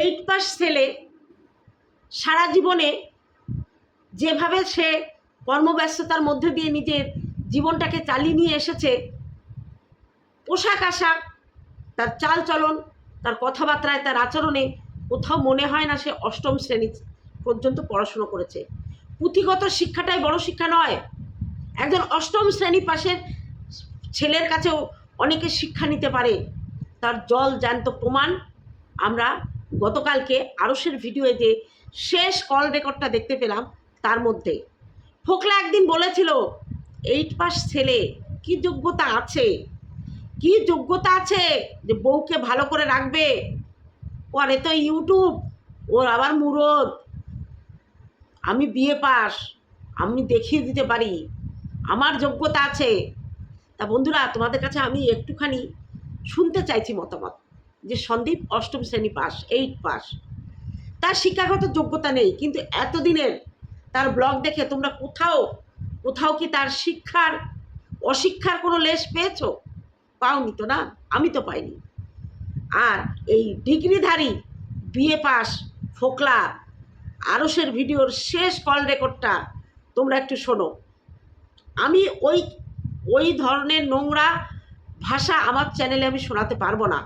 Eight pass ছেলে সারা জীবনে যেভাবে সে কর্মব্যস্ততার মধ্যে দিয়ে নিজের জীবনটাকে চালিয়ে নিয়ে এসেছে, পোশাক আশাক, তার চাল চলন, তার কথাবার্তায়, তার আচরণে কোথাও মনে হয় না সে অষ্টম শ্রেণি পর্যন্ত পড়াশুনো করেছে। পুঁথিগত শিক্ষাটাই বড় শিক্ষা নয়। একজন অষ্টম শ্রেণি পাশের ছেলের কাছেও অনেকে শিক্ষা নিতে পারে। তার জল জ্যান্ত প্রমাণ আমরা গতকালকে আরসের ভিডিওয়ে যে শেষ কল রেকর্ডটা দেখতে পেলাম, তার মধ্যে। ফোকলা একদিন বলেছিল, এইট পাস ছেলে, কি যোগ্যতা আছে? কি যোগ্যতা আছে যে বউকে ভালো করে রাখবে? পরে তো ইউটিউব, ওর আবার মুরদ। আমি বিয়ে পাস আমি দেখিয়ে দিতে পারি। আমার যোগ্যতা আছে। তা বন্ধুরা, তোমাদের কাছে আমি একটুখানি শুনতে চাইছি মতামত। যে সন্দীপ অষ্টম শ্রেণি পাস এইট পাস। তার শিক্ষাগত যোগ্যতা নেই, কিন্তু এতদিনের তার ব্লগ দেখে তোমরা কোথাও কোথাও কি তার শিক্ষার, অশিক্ষার কোনো লেশ পেয়েছ? পাওনি তো না, আমি তো পাইনি। আর এই ডিগ্রিধারী বিএ পাস ফোকলা আরসের ভিডিওর শেষ কল রেকর্ডটা তোমরা একটু শোনো। আমি ওই ওই ধরনের নোংরা ভাষা আমার চ্যানেলে আমি শোনাতে পারব না।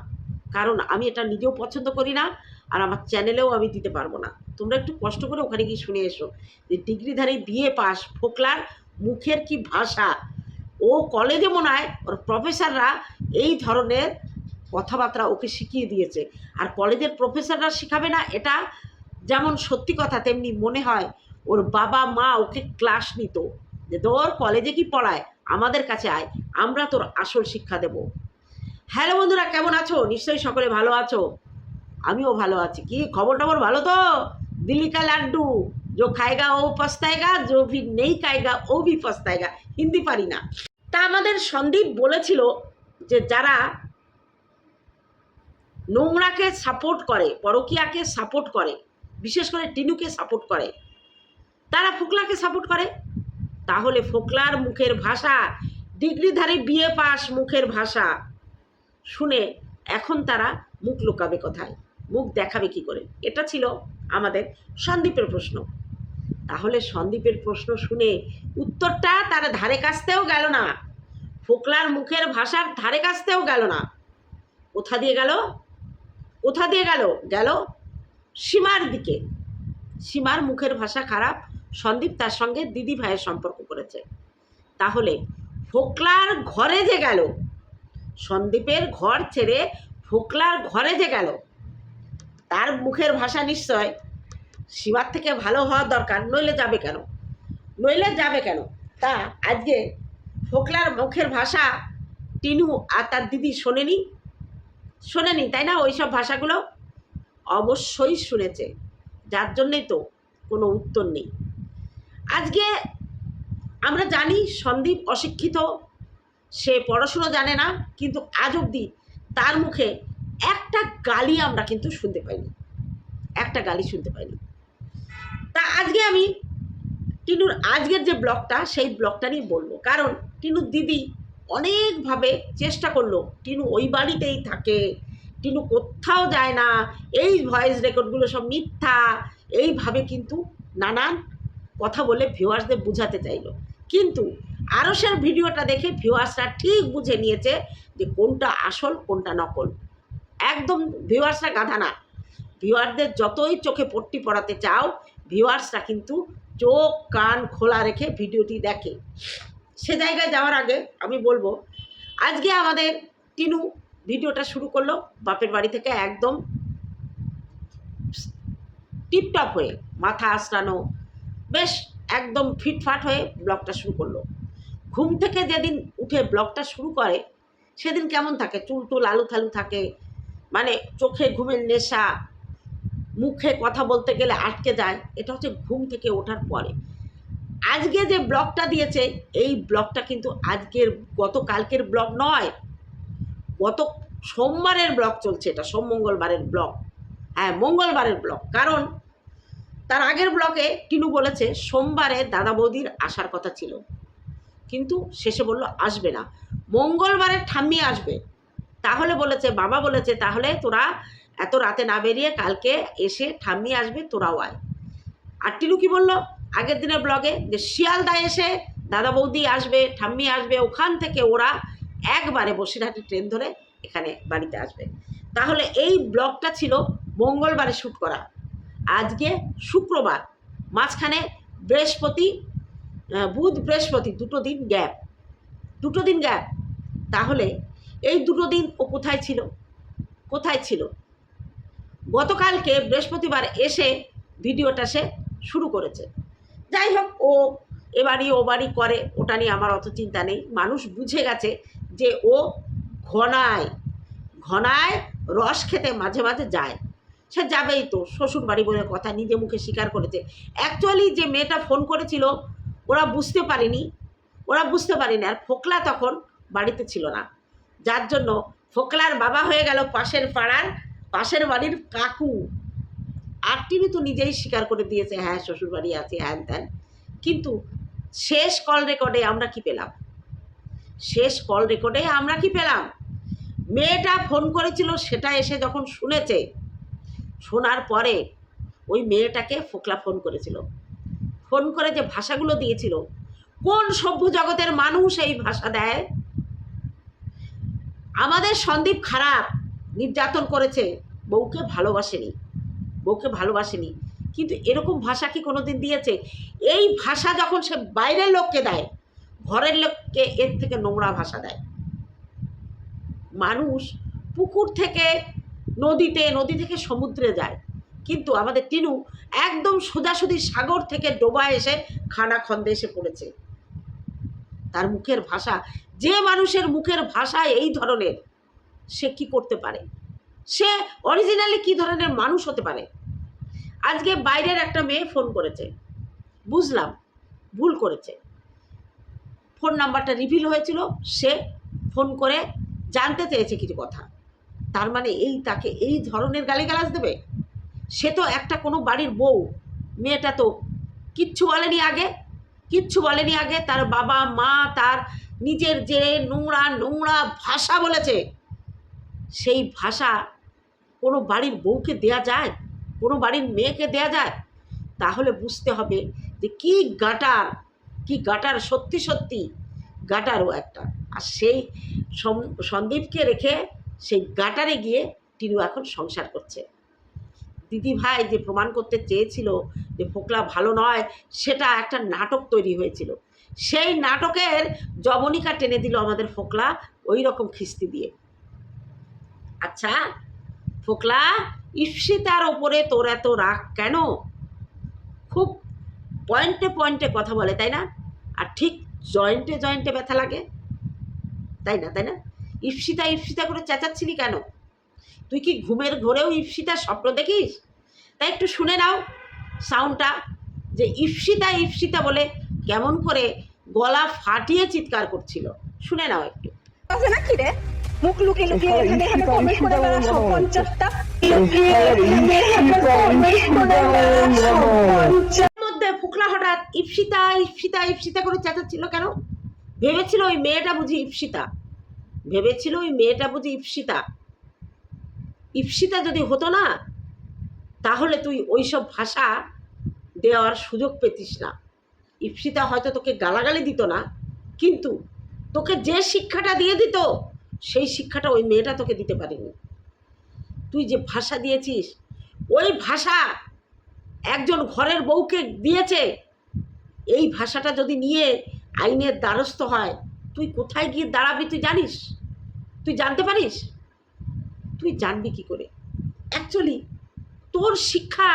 কারণ আমি এটা নিজেও পছন্দ করি না আর আমার চ্যানেলেও আমি দিতে পারব না। তোমরা একটু কষ্ট করে ওখানে গিয়ে শুনে এসো যে ডিগ্রিধারী বিএ পাস, ফোকলার মুখের কি ভাষা? ও কলেজে মনে হয় ওর প্রফেসররা এই ধরনের কথাবার্তা ওকে শিখিয়ে দিয়েছে। আর কলেজের প্রফেসররা শেখাবে না এটা যেমন সত্যি কথা, তেমনি মনে হয় ওর বাবা, মা ওকে ক্লাস নিত। যে তোর কলেজে কি পড়ায়? আমাদের কাছে আয়, আমরা তোর আসল শিক্ষা দেব। হ্যালো বন্ধুরা কেমন আছো নিশ্চয়ই সকলে ভালো আছো আমিও ভালো আছি কি খবর টবর ভালো তো দিল্লি কা লাড্ডু जो খায়গা ও পস্তায়গা जो भी নেই খায়গা ও ভি পস্তায়গা হিন্দি পারি না তা আমাদের সন্দীপ বলেছিল যে যারা নোংরাকে সাপোর্ট করে পরকিয়াকে সাপোর্ট করে বিশেষ করে টিনুকে সাপোর্ট করে তারা ফোকলাকে সাপোর্ট করে তাহলে ফোকলার মুখের ভাষা ডিগ্রিধারী বিয়ে পাস মুখের ভাষা শুনে এখন তারা মুখ লুকাবে কোথায়? মুখ দেখাবে কি করে? এটা ছিল আমাদের সন্দীপের প্রশ্ন। তাহলে সন্দীপের প্রশ্ন শুনে উত্তরটা তার ধারে কাছতেও গেল না। ফোকলার মুখের ভাষার ধারে কাছতেও গেল না। কোথা দিয়ে গেল? কোথা দিয়ে গেল? গেল সীমার দিকে। সীমার মুখের ভাষা খারাপ। সন্দীপ তার সঙ্গে দিদি ভাইয়ের সম্পর্ক করেছে। তাহলে ফোকলার ঘরে যে গেল সন্দীপের ঘর ছেড়ে ফোকলার ঘরে যে গেল, তার মুখের ভাষা নিশ্চয়। শিবার থেকে ভালো হওয়া দরকার, নইলে যাবে কেন? নইলে যাবে কেন? তা আজকে ফোকলার মুখের ভাষা টিনু আর তার দিদি শোনেনি? শোনেনি, তাই না? ওই সব ভাষাগুলো অবশ্যই শুনেছে। যার জন্যেই তো কোনো উত্তর নেই। আজকে আমরা জানি সন্দীপ অশিক্ষিত সে পড়াশুনো জানে না, কিন্তু আজ অবধি তার মুখে একটা গালি আমরা কিন্তু শুনতে পাইনি। একটা গালি শুনতে পাইনি। তা আজকে আমি টিনুর আজকের যে ব্লগটা, সেই ব্লগটা নিয়ে বলব। কারণ টিনুর দিদি অনেকভাবে চেষ্টা করল, টিনু ওই বাড়িতেই থাকে, টিনু কোথাও যায় না, এই ভয়েস রেকর্ডগুলো সব মিথ্যা, এইভাবে কিন্তু নানান কথা বলে ভিউয়ার্সদের বুঝাতে চাইলো। কিন্তু আরসের ভিডিওটা দেখে ভিউয়ার্সরা ঠিক বুঝে নিয়েছে যে কোনটা আসল, কোনটা নকল। একদম ভিউয়ার্সরা গাধা না। ভিউয়ারদের যতই চোখে পট্টি পড়াতে চাও, ভিউয়ার্সরা কিন্তু চোখ, কান খোলা রেখে ভিডিওটি দেখে। সে জায়গায় যাওয়ার আগে আমি বলব, আজকে আমাদের টিনু ভিডিওটা শুরু করল বাপের বাড়ি থেকে একদম টিপটপ হয়ে, মাথা আঁচড়ানো বেশ একদম ফিটফাট হয়ে ব্লগটা শুরু করল। ঘুম থেকে যেদিন উঠে ব্লগটা শুরু করে, সেদিন কেমন থাকে? চুল টুল আলু থালু থাকে? মানে চোখে ঘুমের নেশা, মুখে কথা বলতে গেলে আটকে যায়, এটা হচ্ছে ঘুম থেকে ওঠার পরে। আজকে যে ব্লগটা দিয়েছে, এই ব্লগটা কিন্তু আজকের, গতকালকের ব্লগ নয়, গত সোমবারের ব্লগ চলছে এটা, সোম মঙ্গলবারের ব্লগ। হ্যাঁ মঙ্গলবারের ব্লগ, কারণ তার আগের ব্লগে টিনু বলেছে, সোমবারে দাদা বৌদির আসার কথা ছিল। কিন্তু শেষে বলল, আসবে না। মঙ্গলবারে ঠাম্মি আসবে। তাহলে বলেছে, বাবা বলেছে, তাহলে তোরা এত রাতে না বেরিয়ে কালকে এসে ঠাম্মি আসবে, তোরাও আয়। আর টিনু কি বলল? আগের দিনের ব্লগে যে শিয়ালদা এসে দাদা বৌদি আসবে, ঠাম্মি আসবে, ওখান থেকে ওরা একবারে বসিরহাটে ট্রেন ধরে এখানে বাড়িতে আসবে। তাহলে এই ব্লগটা ছিল মঙ্গলবারে শ্যুট করা। আজকে শুক্রবার, মাঝখানে বৃহস্পতি বুধ বৃহস্পতি, দুটো দিন গ্যাপ। দুটো দিন গ্যাপ। তাহলে এই দুটো দিন ও কোথায় ছিল? কোথায় ছিল? গতকালকে বৃহস্পতিবার এসে ভিডিওটা সে শুরু করেছে। যাই হোক, ও এবারই ও বাড়ি করে, ওটা নিয়ে আমার অত চিন্তা নেই। মানুষ বুঝে গেছে যে ও ঘনায় ঘনায় রস খেতে মাঝে মাঝে যায়। সে যাবেই তো শ্বশুর বাড়ি বলে কথা, নিজে মুখে স্বীকার করেছে। অ্যাকচুয়ালি যে মেয়েটা ফোন করেছিল ওরা বুঝতে পারেনি, ওরা বুঝতে পারেনি। আর ফোকলা তখন বাড়িতে ছিল না। যার জন্য ফোকলার বাবা হয়ে গেল পাশের পাড়ার, পাশের বাড়ির কাকু। আর তিনি তো নিজেই স্বীকার করে দিয়েছে হ্যাঁ শ্বশুর বাড়ি আছে, হ্যান ত্যান। কিন্তু শেষ কল রেকর্ডে আমরা কি পেলাম? শেষ কল রেকর্ডে আমরা কি পেলাম? মেয়েটা ফোন করেছিল, সেটা এসে যখন শুনেছে, শোনার পরে ওই মেয়েটাকে ফোকলা ফোন করেছিল। ফোন করে যে ভাষাগুলো দিয়েছিল, কোন সভ্য জগতের মানুষ এই ভাষা দেয়? আমাদের সন্দীপ খারাপ নির্যাতন করেছে, বউকে ভালোবাসেনি বউকে ভালোবাসেনি। কিন্তু এরকম ভাষা কি কোনোদিন দিয়েছে? এই ভাষা যখন সে বাইরের লোককে দেয়, ঘরের লোককে এর থেকে নোংরা ভাষা দেয়। মানুষ পুকুর থেকে নদীতে, নদী থেকে সমুদ্রে যায়। কিন্তু আমাদের টিনু একদম সোজাসুজি সাগর থেকে ডোবা এসে খানা খন্দে এসে পড়েছে। তার মুখের ভাষা, যে মানুষের মুখের ভাষা এই ধরনের, সে কি করতে পারে? সে অরিজিনালি কি ধরনের মানুষ হতে পারে? আজকে বাইরের একটা মেয়ে ফোন করেছে। বুঝলাম, ভুল করেছে। ফোন নাম্বারটা রিভিল হয়েছিল, সে ফোন করে জানতে চেয়েছে কিছু কথা। তার মানে এই তাকে এই ধরনের গালিগালাজ দেবে? সে তো একটা কোনো বাড়ির বউ। মেয়েটা তো কিচ্ছু বলেনি আগে, কিচ্ছু বলেনি আগে। তার বাবা, মা, তার নিজের যে নোংরা নোংরা ভাষা বলেছে, সেই ভাষা কোনো বাড়ির বউকে দেয়া যায়? কোনো বাড়ির মেয়েকে দেয়া যায়? তাহলে বুঝতে হবে যে কি গাটার কি গাটার সত্যি সত্যি গাটারও একটা। আর সেই সন্দীপকে রেখে সেই গাটারে গিয়ে টিনু এখন সংসার করছে। দিদি ভাই যে প্রমাণ করতে চেয়েছিল যে ফোকলা ভালো নয়, সেটা একটা নাটক তৈরি হয়েছিল। সেই নাটকের জবনিকা টেনে দিল আমাদের ফোকলা ওই রকম খিস্তি দিয়ে। আচ্ছা ফোকলা, ইপসিতার ওপরে তোর এত রাগ কেন? খুব পয়েন্টে পয়েন্টে কথা বলে, তাই না? আর ঠিক জয়েন্টে জয়েন্টে ব্যথা লাগে। তাই না তাই না? ইপসিতা ইপসিতা করে চেঁচাচ্ছিলি কেন? তুই কি ঘুমের ঘোরেও ইপসিতার স্বপ্ন দেখিস? তাই একটু শুনে নাও সাউন্ডটা যে ইপসিতা ইপসিতা বলে কেমন করে গলা ফাটিয়ে চিৎকার করছিল। শুনে নাও একটু। রে? মুখ লুকিয়ে লুকিয়ে এখানে এখানে কমেন্ট করে বেড়াচ্ছ পঞ্চাশটা? মধ্যে ফুকলা হঠাৎ ইপসিতা ইপসিতা ইপসিতা করে চেঁচাচ্ছিল কেন? ভেবেছিল ওই মেয়েটা বুঝি ইপসিতা ভেবেছিল ওই মেয়েটা বুঝি ইপসিতা ইপসিতা যদি হতো না, তাহলে তুই ওইসব ভাষা দেওয়ার সুযোগ পেতিস না। ইপসিতা হয়তো তোকে গালাগালি দিত না, কিন্তু তোকে যে শিক্ষাটা দিয়ে দিত, সেই শিক্ষাটা ওই মেয়েটা তোকে দিতে পারেনি। তুই যে ভাষা দিয়েছিস, ওই ভাষা একজন ঘরের বউকে দিয়েছে, এই ভাষাটা যদি নিয়ে আইনের দ্বারস্থ হয়, তুই কোথায় গিয়ে দাঁড়াবি তুই জানিস? তুই জানতে পারিস? তুই জানবি কি করে? অ্যাকচুয়ালি তোর শিক্ষা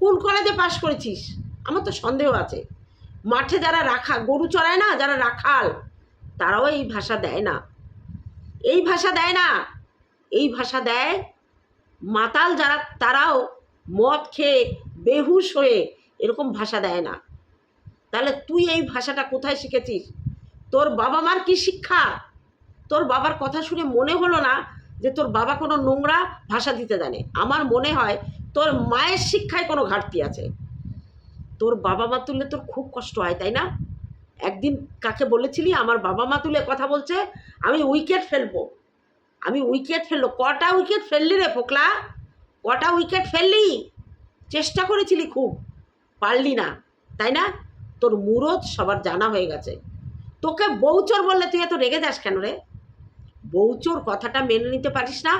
কোন কলেজে পাশ করেছিস? আমার তো সন্দেহ আছে। মাঠে যারা রাখা, গরু চড়ায় না, যারা রাখাল, তারাও এই ভাষা দেয় না। এই ভাষা দেয় না। এই ভাষা দেয় মাতাল যারা, তারাও মদ খেয়ে বেহুশ হয়ে এরকম ভাষা দেয় না। তাহলে তুই এই ভাষাটা কোথায় শিখেছিস? তোর বাবা মার কি শিক্ষা? তোর বাবার কথা শুনে মনে হলো না যে তোর বাবা কোনো নোংরা ভাষা দিতে জানে। আমার মনে হয় তোর মায়ের শিক্ষায় কোনো ঘাটতি আছে। তোর বাবা মা তুললে তোর খুব কষ্ট হয়, তাই না? একদিন কাকে বলেছিলি, আমার বাবা মা তুলে কথা বলছে, আমি উইকেট ফেলব। আমি উইকেট ফেলল। কটা উইকেট ফেললি রে ফোকলা? কটা উইকেট ফেললি? চেষ্টা করেছিলি খুব, পারলি না, তাই না? তোর মুরদ সবার জানা হয়ে গেছে। তোকে বৌচর বললে তুই এত রেগে যাস কেন রে? বৌচোর কথাটা মেনে নিতে পারিস না।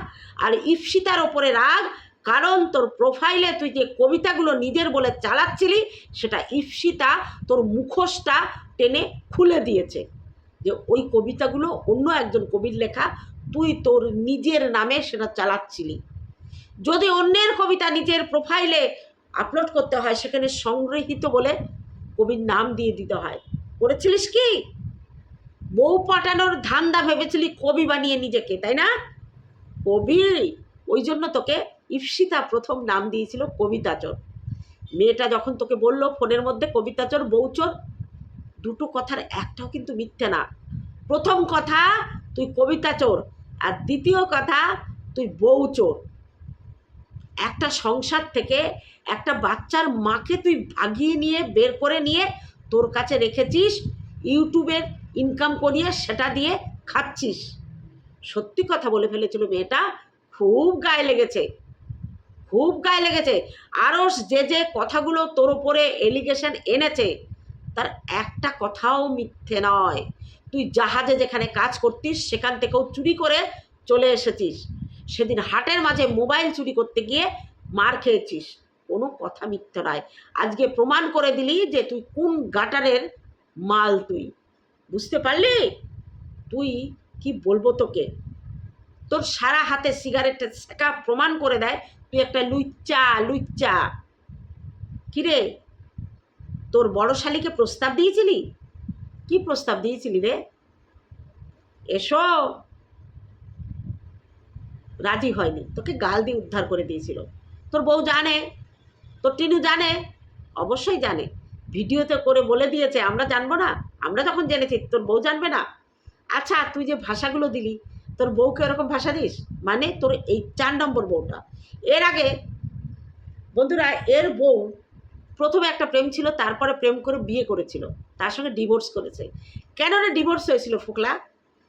আর ইপসিতার ওপরে রাগ, কারণ তোর প্রোফাইলে তুই যে কবিতাগুলো নিজের বলে চালাচ্ছিলি, সেটা ইপসিতা তোর মুখোশটা টেনে খুলে দিয়েছে। যে ওই কবিতাগুলো অন্য একজন কবির লেখা, তুই তোর নিজের নামে সেটা চালাচ্ছিলি। যদি অন্যের কবিতা নিজের প্রোফাইলে আপলোড করতে হয়, সেখানে সংগৃহীত বলে কবির নাম দিয়ে দিতে হয়। করেছিলিস কি? বউ পাঠানোর ধান্দা ভেবেছিলি কবি বানিয়ে নিজেকে, তাই না? কবি, ওই জন্য তোকে ইপসিতা প্রথম নাম দিয়েছিল কবিতাচর। মেয়েটা যখন তোকে বলল ফোনের মধ্যে কবিতাচর, বউচর, দুটো কথার একটাও কিন্তু মিথ্যে না। প্রথম কথা, তুই কবিতা চোর আর দ্বিতীয় কথা, তুই বউ চোর একটা সংসার থেকে একটা বাচ্চার মাকে তুই ভাগিয়ে নিয়ে, বের করে নিয়ে তোর কাছে রেখেছিস, ইউটিউবের ইনকাম করিয়ে সেটা দিয়ে খাচ্ছিস। সত্যি কথা বলে ফেলেছিল মেয়েটা, খুব গায়ে লেগেছে, খুব গায়ে লেগেছে। আরও যে যে কথাগুলো তোর ওপরে এলিগেশন এনেছে, তার একটা কথাও মিথ্যে নয়। তুই জাহাজে যেখানে কাজ করতিস, সেখান থেকেও চুরি করে চলে এসেছিস। সেদিন হাটের মাঝে মোবাইল চুরি করতে গিয়ে মার খেয়েছিস। কোনো কথা মিথ্যে নয়। আজকে প্রমাণ করে দিলি যে তুই কোন গাটারের মাল তুই। বুঝতে পারলি? তুই কি বলব তোকে? তোর সারা হাতে সিগারেটের শেখা প্রমাণ করে দেয়, তুই একটা লুচ্চা লুচ্চা। কিরে তোর বড় শালিকে প্রস্তাব দিয়েছিলি? কি প্রস্তাব দিয়েছিলি রে? এসো। রাজি হয়নি। তোকে গাল দিয়ে উদ্ধার করে দিয়েছিল। তোর বউ জানে, তোর টিনু জানে, অবশ্যই জানে। ভিডিওতে করে বলে দিয়েছে, আমরা জানব না? আমরা যখন জেনেছি, তোর বউ জানবে না? আচ্ছা তুই যে ভাষাগুলো দিলি, তোর বউকে এরকম ভাষা দিস? মানে তোর এই চার নম্বর বউটা। এর আগে, বন্ধুরা, এর বউ প্রথমে একটা প্রেম ছিল, তারপরে প্রেম করে বিয়ে করেছিল। তার সঙ্গে ডিভোর্স করেছে। কেন রে ডিভোর্স হয়েছিল, ফুকলা?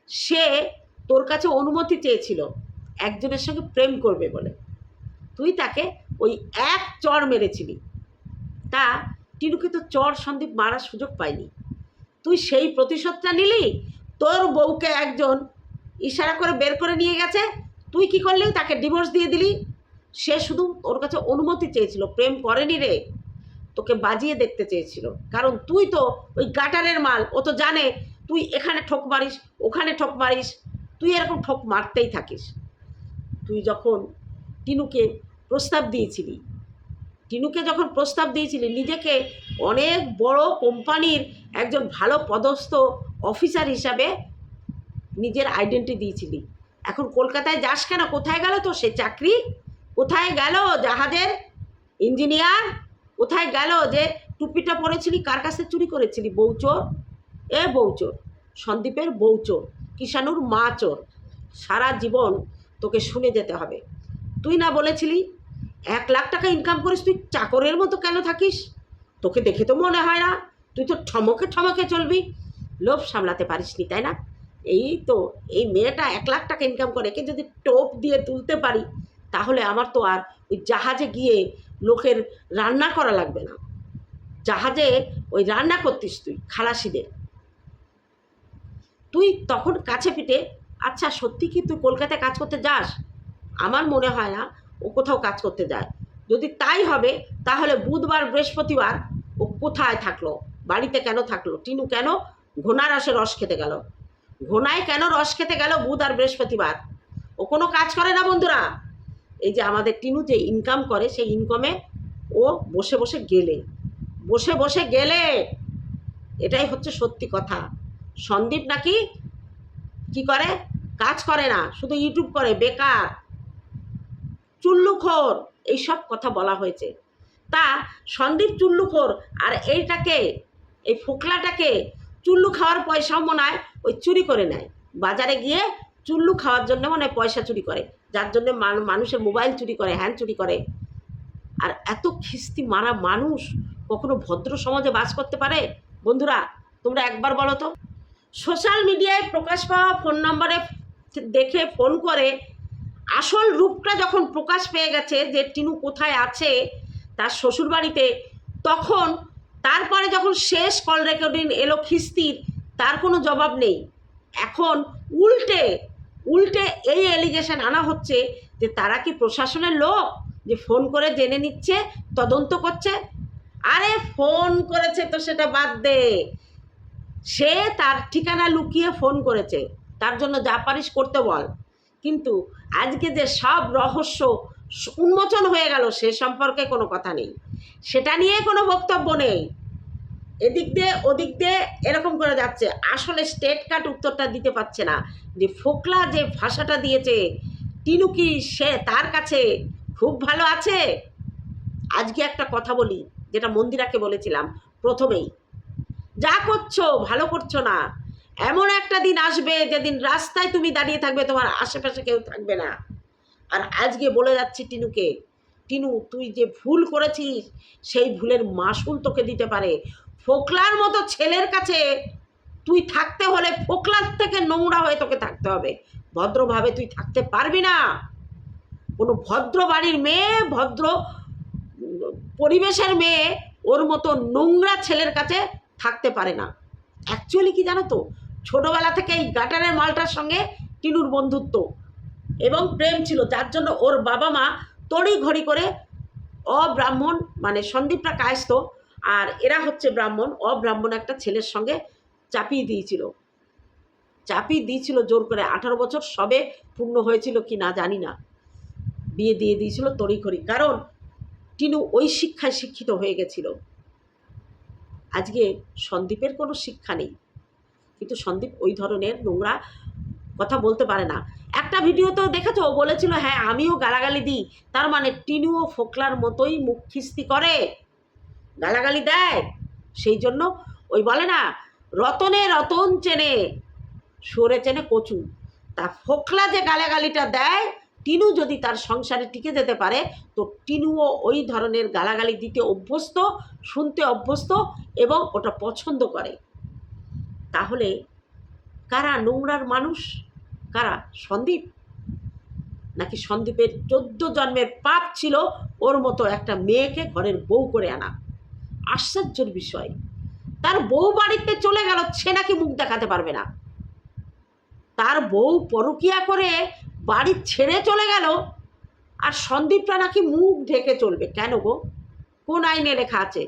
সে তোর কাছে অনুমতি চেয়েছিল, একজনের সঙ্গে প্রেম করবে বলে। তুই তাকে ওই এক চর মেরেছিলি। তা টিনুকে তো চর সন্দীপ মারার সুযোগ পায়নি। তুই সেই প্রতিশোধটা নিলি? তোর বউকে একজন ইশারা করে বের করে নিয়ে গেছে? তুই কি করলি? তাকে ডিভোর্স দিয়ে দিলি? সে শুধু ওর কাছে অনুমতি চেয়েছিল, প্রেম করেনি রে। তোকে বাজিয়ে দেখতে চেয়েছিল। কারণ তুই তো ওই গাটারের মাল, ও তো জানে তুই এখানে ঠোক মারিস, ওখানে ঠোক মারিস, তুই এরকম ঠোক মারতেই থাকিস। তুই যখন টিনুকে প্রস্তাব দিয়েছিলি টিনুকে যখন প্রস্তাব দিয়েছিলি নিজেকে অনেক বড় কোম্পানির একজন ভালো পদস্থ অফিসার হিসাবে নিজের আইডেন্টি দিয়েছিলি। এখন কলকাতায় যাস কেন? কোথায় গেল তো সে চাকরি? কোথায় গেল জাহাজের ইঞ্জিনিয়ার? কোথায় গেল যে টুপিটা পরেছিলি? কার কাছে চুরি করেছিলি? বৌচোর এ বৌচোর সন্দীপের বৌচোর কিষানুর মা চোর। সারা জীবন তোকে শুনে যেতে হবে। তুই না বলেছিলি এক লাখ টাকা ইনকাম করিস, তুই চাকরের মতো কেন থাকিস? তোকে দেখে তো মনে হয় না, তুই তো ঠমকে ঠমকে চলবি। লোভ সামলাতে পারিসনি, তাই না? এই তো, এই মেয়েটা এক লাখ টাকা ইনকাম করে, একে যদি টোপ দিয়ে তুলতে পারি, তাহলে আমার তো আর ওই জাহাজে গিয়ে লোকের রান্না করা লাগবে না। জাহাজে ওই রান্না করতিস তুই, খালাসিদের। তুই তখন কাছে পিঠে আচ্ছা সত্যি কি তুই কলকাতায় কাজ করতে যাস? আমার মনে হয় না ও কোথাও কাজ করতে যায়। যদি তাই হবে, তাহলে বুধবার, বৃহস্পতিবার ও কোথায় থাকল? বাড়িতে কেন থাকল? টিনু কেন ঘোনা রসে রস খেতে গেল? ঘোনায় কেন রস খেতে গেল বুধ আর বৃহস্পতিবার? ও কোনো কাজ করে না, বন্ধুরা। এই যে আমাদের টিনু যে ইনকাম করে, সেই ইনকামে ও বসে বসে গেলে। বসে বসে গেলে। এটাই হচ্ছে সত্যি কথা। সন্দীপ নাকি কি করে? কাজ করে না, শুধু ইউটিউব করে, বেকার। চুল্লুখোর এইসব কথা বলা হয়েছে। তা সন্দীপ চুল্লুখোর আর এইটাকে, এই ফোকলাটাকে চুল্লু খাওয়ার পয়সাও মনে হয় ওই চুরি করে নেয়। বাজারে গিয়ে চুল্লু খাওয়ার জন্য মনে হয় পয়সা চুরি করে, যার জন্য মান- মানুষের মোবাইল চুরি করে হ্যান্ড চুরি করে। আর এত খিস্তি মারা মানুষ কখনো ভদ্র সমাজে বাস করতে পারে? বন্ধুরা, তোমরা একবার বলো তো। সোশ্যাল মিডিয়ায় প্রকাশ পাওয়া ফোন নম্বরে দেখে ফোন করে আসল রূপটা যখন প্রকাশ পেয়ে গেছে যে টিনু কোথায় আছে তার শ্বশুরবাড়িতে, তখন তারপরে যখন শেষ কল রেকর্ডিং এলো খিস্তির, তার কোনো জবাব নেই। এখন উল্টে উল্টে এই এলিগেশন আনা হচ্ছে যে তারা কি প্রশাসনের লোক? যে ফোন করে জেনে নিচ্ছে, তদন্ত করছে? আরে ফোন করেছে তো সেটা বাদ দে। সে তার ঠিকানা লুকিয়ে ফোন করেছে। তার জন্য যা পারিস করতে বল। কিন্তু আজকে যে সব রহস্য উন্মোচন হয়ে গেল, সে সম্পর্কে কোনো কথা নেই। সেটা নিয়ে কোনো বক্তব্য নেই। এদিক দিয়ে ওদিক দিয়ে এরকম করে যাচ্ছে। আসলে স্টেট কাট উত্তরটা দিতে পারছে না। যে ফোকলা যে ভাষাটা দিয়েছে, টিনু কি সে তার কাছে খুব ভালো আছে? আজকে একটা কথা বলি, যেটা মন্দিরাকে বলেছিলাম প্রথমেই। যা করছ, ভালো করছ না। এমন একটা দিন আসবে যেদিন রাস্তায় তুমি দাঁড়িয়ে থাকবে, তোমার আশেপাশে কেউ থাকবে না। আর আজকে বলে যাচ্ছি টিনুকে, টিনু, তুই যে ভুল করেছিস, সেই ভুলের মাসুল তোকে দিতে পারে। ফোকলার মতো ছেলের কাছে তুই থাকতে হলে ফোকলার থেকে নোংরা হয়ে তোকে থাকতে হবে। ভদ্রভাবে তুই থাকতে পারবি না। কোনো ভদ্র বাড়ির মেয়ে, ভদ্র পরিবেশের মেয়ে ওর মতো নোংরা ছেলের কাছে থাকতে পারে না। অ্যাকচুয়ালি কি জানো তো? ছোটোবেলা থেকে এই গাটারের মালটার সঙ্গে টিনুর বন্ধুত্ব এবং প্রেম ছিল। যার জন্য ওর বাবা মা তড়ি ঘড়ি করে অব্রাহ্মণ মানে সন্দীপরা কায়স্ত আর এরা হচ্ছে ব্রাহ্মণ। অব্রাহ্মণ একটা ছেলের সঙ্গে চাপিয়ে দিয়েছিল। চাপিয়ে দিয়েছিল জোর করে। আঠারো বছর সবে পূর্ণ হয়েছিল কি না জানি না। বিয়ে দিয়ে দিয়েছিল তড়িঘড়ি কারণ টিনু ওই শিক্ষায় শিক্ষিত হয়ে গেছিল। আজকে সন্দীপের কোনো শিক্ষা নেই। কিন্তু সন্দীপ ওই ধরনের নোংরা কথা বলতে পারে না। একটা ভিডিওতেও দেখেছ? ও বলেছিল হ্যাঁ আমিও গালাগালি দিই। তার মানে টিনুও ফোকলার মতোই মুখ খিস্তি করে। গালাগালি দেয়। সেই জন্য ওই বলে না, রতনে রতন চেনে, সরে চেনে কচু। তা ফোকলা যে গালাগালিটা দেয়, টিনু যদি তার সংসারে টিকে যেতে পারে, তো টিনুও ওই ধরনের গালাগালি দিতে অভ্যস্ত, শুনতে অভ্যস্ত এবং ওটা পছন্দ করে। তাহলে কারা নোংরার মানুষ? কারা সন্দীপ? নাকি সন্দীপের চোদ্দ জন্মের পাপ ছিল ওর মতো একটা মেয়েকে ঘরের বউ করে আনা? আশ্চর্যের বিষয়। তার বউ বাড়িতে চলে গেল, সে নাকি মুখ দেখাতে পারবে না। তার বউ পরকিয়া করে বাড়ি ছেড়ে চলে গেল, আর সন্দীপটা নাকি মুখ ঢেকে চলবে। কেন গো? কোন আইনে লেখা আছে?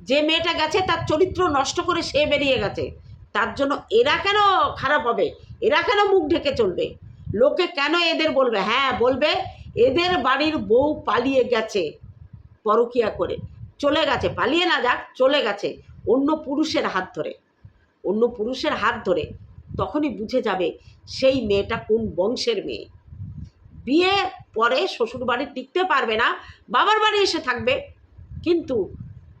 যে মেয়েটা গেছে, তার চরিত্র নষ্ট করে সে বেরিয়ে গেছে। তার জন্য এরা কেন খারাপ হবে? এরা কেন মুখ ঢেকে চলবে? লোকে কেন এদের বলবে? হ্যাঁ বলবে, এদের বাড়ির বউ পালিয়ে গেছে পরকিয়া করে। চলে গেছে, পালিয়ে না যাক, চলে গেছে। অন্য পুরুষের হাত ধরে। অন্য পুরুষের হাত ধরে তখনই বুঝে যাবে সেই মেয়েটা কোন বংশের মেয়ে। বিয়ে পরে শ্বশুর বাড়ি টিকতে পারবে না, বাবার বাড়ি এসে থাকবে। কিন্তু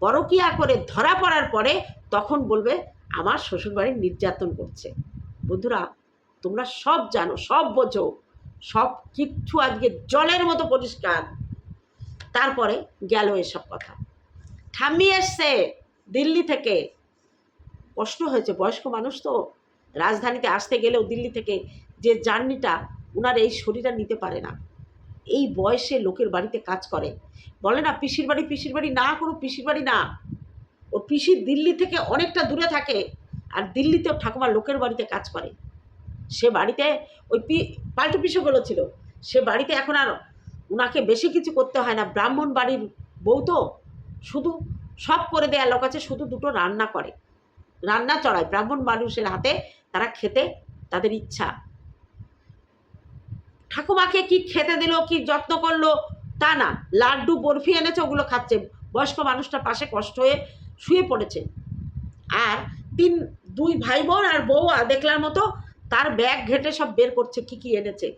পরকিয়া করে ধরা পড়ার পরে তখন বলবে আমার শ্বশুরবাড়ি নির্যাতন করছে। বন্ধুরা, তোমরা সব জানো, সব বোঝো, সব কিচ্ছু আজকে জলের মতো পরিষ্কার। তারপরে গেল এসব কথা। ঠাম্মি এসছে দিল্লি থেকে। কষ্ট হয়েছে, বয়স্ক মানুষ তো? রাজধানীতে আসতে গেলেও দিল্লি থেকে যে জার্নিটা ওনার এই শরীরটা নিতে পারে না। এই বয়সে লোকের বাড়িতে কাজ করে। বলে না, পিসির বাড়ি পিসির বাড়ি না, কোনো পিসির বাড়ি না। ও পিসি দিল্লি থেকে অনেকটা দূরে থাকে আর দিল্লিতেও ঠাকুমা লোকের বাড়িতে কাজ করে। সে বাড়িতে ওই পি, পাল্টু পিসুগুলো ছিল। সে বাড়িতে এখন আর ওনাকে বেশি কিছু করতে হয় না। ব্রাহ্মণ বাড়ির বউ তো, শুধু সব করে দেয়া লোক আছে, শুধু দুটো রান্না করে। রান্না চড়ায়। ব্রাহ্মণ মানুষের হাতে তারা খেতে তাদের ইচ্ছা। ঠাকুমাকে কি খেতে দিল, কি যত্ন করল, তা না। লাড্ডু বরফি এনেছে, ওগুলো খাচ্ছে। বয়স্ক মানুষটা পাশে কষ্ট হয়ে শুয়ে পড়েছে। আর তিন, দুই ভাই বোন আর বউ দেখলার মতো তার ব্যাগ ঘেটে সব বের করছে, কি কি এনেছে।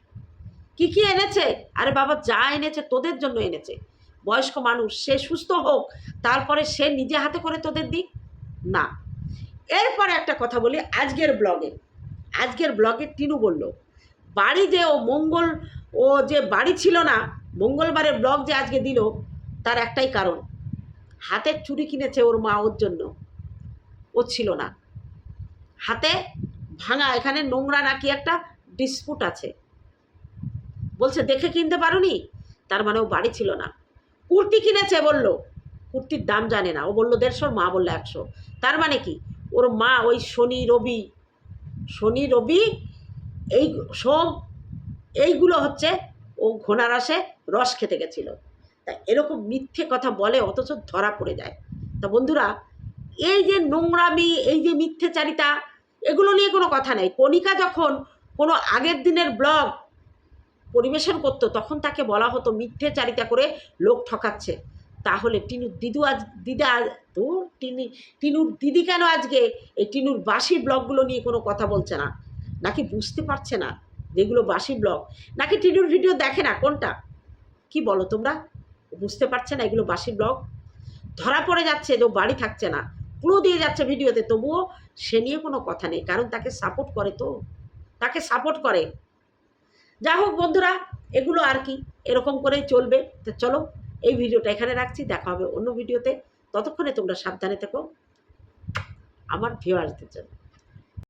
কি কি এনেছে? আরে বাবা, যা এনেছে তোদের জন্য এনেছে। বয়স্ক মানুষ, সে সুস্থ হোক, তারপরে সে নিজে হাতে করে তোদের দিক? না। এরপরে একটা কথা বলি আজকের ব্লগে। আজকের ব্লগে টিনু বলল, বাড়ি যে ও মঙ্গল, ও যে বাড়ি ছিল না, মঙ্গলবারের ব্লগ যে আজকে দিল, তার একটাই কারণ। হাতের চুড়ি কিনেছে ওর মা ওর জন্য। ও ছিল না। হাতে ভাঙা, এখানে নোংরা নাকি একটা ডিসপুট আছে। বলছে, দেখে কিনতে পারোনি? তার মানে ও বাড়ি ছিল না। কুর্তি কিনেছে, বলল। কুর্তির দাম জানে না। ও বলল, দেড়শোর, মা বলল, একশো। তার মানে কি? ওর মা ওই শনি, রবি শনি, রবি, এই সোম এইগুলো হচ্ছে ও ঘোড়া রসে রস খেতে গেছিল। তা এরকম মিথ্যে কথা বলে, অথচ ধরা পড়ে যায়। তা বন্ধুরা, এই যে নোংরামি, এই যে মিথ্যেচারিতা, এগুলো নিয়ে কোনো কথা নেই। কণিকা যখন কোনো আগের দিনের ব্লগ পরিবেশন করতো, তখন তাকে বলা হতো, মিথ্যেচারিতা করে লোক ঠকাচ্ছে। তাহলে টিনুর দিদু আজ, দিদা, তো টিনি, টিনুর দিদি কেন আজকে এই টিনুর বাসি ব্লগগুলো নিয়ে কোনো কথা বলছে না? নাকি বুঝতে পারছে না যেগুলো বাসি ব্লগ? নাকি টিনুর ভিডিও দেখে না? কোনটা? কি বলো তোমরা? বুঝতে পারছে না, এগুলো বাসি ব্লগ। ধরা পড়ে যাচ্ছে যে বাড়ি থাকছে না। পুরো দিয়ে যাচ্ছে ভিডিওতে, তবুও সে নিয়ে কোনো কথা নেই, কারণ তাকে সাপোর্ট করে তো। তাকে সাপোর্ট করে। যা হোক বন্ধুরা, এগুলো আর কি, এরকম করেই চলবে। তো চলো, এই ভিডিওটা এখানে রাখছি, দেখা হবে অন্য ভিডিওতে। ততক্ষণে তোমরা সাবধানে থেকো। আমার ভিউয়ার্সদের জন্য।